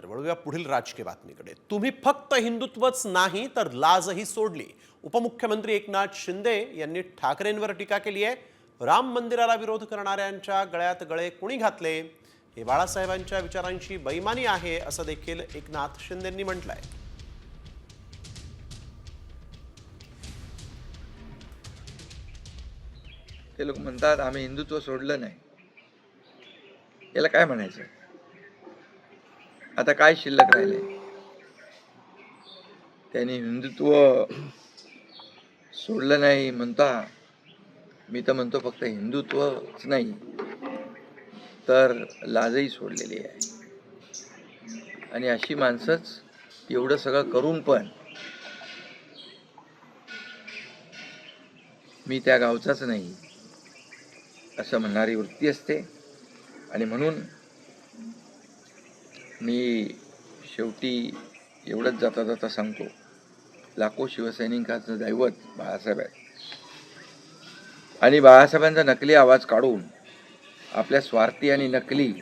तर वळूया पुढील राजकीय बातमीकडे. तुम्ही फक्त हिंदुत्वच नाही तर लाजही सोडली. उपमुख्यमंत्री एकनाथ शिंदे यांनी ठाकरेंवर टीका केली आहे. राम मंदिराला विरोध करणाऱ्यांच्या गळ्यात गळे कुणी घातले? हे बाळासाहेबांच्या विचारांची बैमानी आहे असं देखील एकनाथ शिंदेंनी म्हटलंय. ते लोक म्हणतात आम्ही हिंदुत्व सोडलं नाही. याला काय म्हणायचं? आता काय शिल्लक राहिले? त्यांनी हिंदुत्व सोडलं नाही म्हणता मी तर म्हणतो फक्त हिंदुत्वच नाही तर लाजही सोडलेली आहे. आणि अशी माणसंच एवढं सगळं करून पण मी त्या गावचाच नाही असं म्हणणारी वृत्ती असते. आणि म्हणून मी शेवटी एवढंच जाता जाता सांगतो. लाखो शिवसैनिकांचं दैवत बाळासाहेब आहे आणि बाळासाहेबांचा नकली आवाज काढून आपल्या स्वार्थी आणि नकली